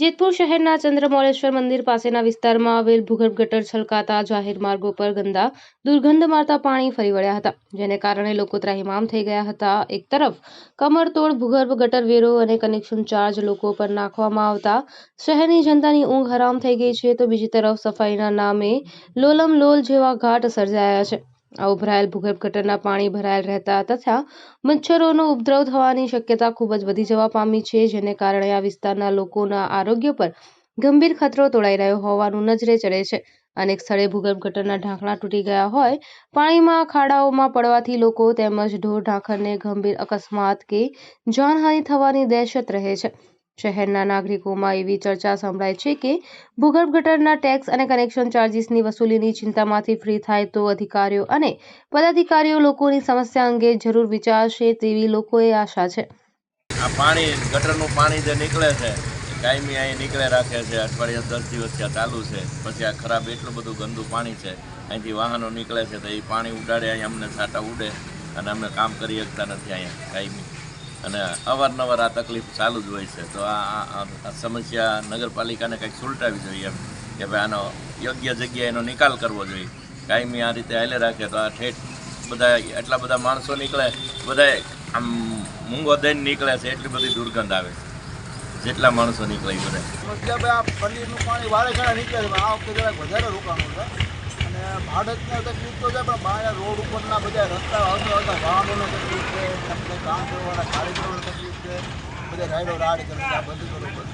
જેતપુર શહેરના ચંદ્રમોલેશ્વર મંદિર પાસેના વિસ્તારમાં આવેલ ભૂગર્ભ ગટર છલકાતા જાહેર માર્ગો પર ગંદા દુર્ગંધ મારતા પાણી ફરી વળ્યા હતા, જેને કારણે લોકો ત્રાહિમામ થઈ ગયા હતા. એક તરફ, કમરતોડ ભૂગર્ભ ગટર વેરો અને કનેક્શન ચાર્જ લોકો પર નાખવામાં આવતા શહેરની જનતાની ઊંઘ હરામ થઈ ગઈ છે, તો બીજી તરફ સફાઈના નામે લોલમ લોલ જેવા ઘાટ સર્જાયા છે. આ ઉભરાયેલ ભૂગર્ભ ગટરના પાણી ભરાયેલ રહેતા તથા મચ્છરોનો ઉપદ્રવ થવાની શક્યતા ખૂબ જ વધી જવા પામી છે, જેને કારણે આ વિસ્તારના લોકોના આરોગ્ય પર ગંભીર ખતરો તોડાઈ રહ્યો હોવાનું નજરે ચડે છે. અનેક સ્થળે ભૂગર્ભ ગટરના ઢાંકણા તૂટી ગયા હોય, પાણીમાં ખાડાઓમાં પડવાથી લોકો તેમજ ઢોર ઢાંખરને ગંભીર અકસ્માત કે જાનહાનિ થવાની દહેશત રહે છે. શહેરના નાગરિકોમાં એવી ચર્ચા સંભળાય છે કે ભૂગર્ભ ગટરના ટેક્સ અને કનેક્શન ચાર્જિસની વસૂલીની ચિંતામાંથી ફ્રી થાય તો અધિકારીઓ અને પદાધિકારીઓ લોકોની સમસ્યા અંગે જરૂર વિચારશે તેવી લોકોએ આશા છે. આ પાણી, ગટરનું પાણી જે નીકળે છે કાયમી અહીં નીકળે રાખે છે. અઠવાડિયા દસ દિવસ ત્યાં ચાલુ છે. પછી આ ખરાબ એટલું બધું ગંદુ પાણી છે, અહીંથી વાહનો નીકળે છે તો એ પાણી ઉડાડે, અહીં અમને છાંટા ઉડે અને અમે કામ કરી શકતા નથી અહીંયા કાયમી. અને અવારનવાર આ તકલીફ ચાલુ જ હોય છે. તો આ સમસ્યા નગરપાલિકાને કંઈક સુલટાવી જોઈએ એમ કે ભાઈ આનો યોગ્ય જગ્યાએ એનો નિકાલ કરવો જોઈએ. કાયમી આ રીતે હાલે રાખે તો આ ઠેઠ બધા એટલા બધા માણસો નીકળે બધા આમ મૂંગો દઈને નીકળે છે, એટલી બધી દુર્ગંધ આવે છે. જેટલા માણસો નીકળે બધા. મતલબ આ પલ્લીનું પાણી વારે ઘણા નીકળે છે આ વખતે જરાક વધારે રોકાણું છે. ભાડતને તકલીફ તો છે પણ બહાર રોડ ઉપરના બધા રસ્તા આવતા આવતા વાહનોને તકલીફ છે આપણે કામ કરવાના કારીગરોને તકલીફ છે બધા રાઈડો રાડ કરે છે આ બધું કરો બધું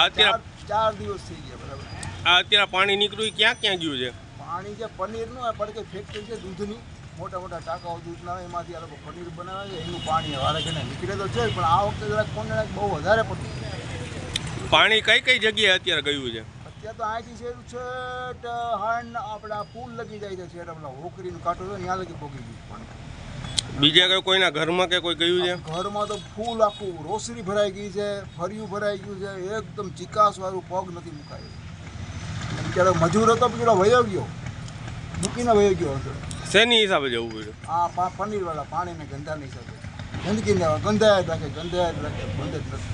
અત્યારે ચાર દિવસ થઈ ગયા બરાબર. આ અત્યારે પાણી નીકળ્યું ક્યાં ક્યાં ગયું છે? પાણી જે પનીરનું આ પડકે ફેક્ટરી છે દૂધની. મોટા મોટા ટાંકાઓ દૂધના એમાંથી આ લોકો પનીર બનાવે છે એનું પાણી વારે ઘણા નીકળે તો છે પણ આ વખતે જરાક કોને બહુ વધારે પડતું પાણી કઈ કઈ જગ્યાએ અત્યારે ગયું છે? અત્યારે તો અહીંથી છે છેટ હણ આપણા પુલ લગી જાય છે છેટ આપણા હોકરીનું કાંટો છે ત્યાં લગી પોગી ગયું પણ. બીજા કઈ કોઈના ઘરમાં કે કોઈ ગયું છે? ઘરમાં તો ફૂલ આખું રોસરી ભરાઈ ગઈ છે ફર્યું ભરાઈ ગયું છે એકદમ ચિકાસ વાળું પગ નથી મુકાયું. ક્યારેક મજૂર હતો પેલો વયો ગયો. મૂકીને વયો ગયો હતો. શેની હિસાબે જવું પડ્યું? આ પા પનીરવાળા પાણીને ગંધાની ગંદકી ગંદકીને ગંધાય રાખે ગંધાય રાખે બંધ જ રાખે.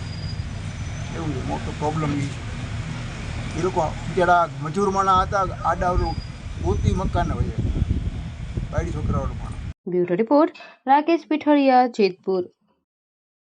એવું મોટો પ્રોબ્લેમ એ છે. એ લોકો આ મજૂરમાંના હતા, આડાવરું ગોતી મકાન હોય. બાયડી છોકરાઓનું પણ. Bureau report, Rakesh Pithadiya, Jetpur.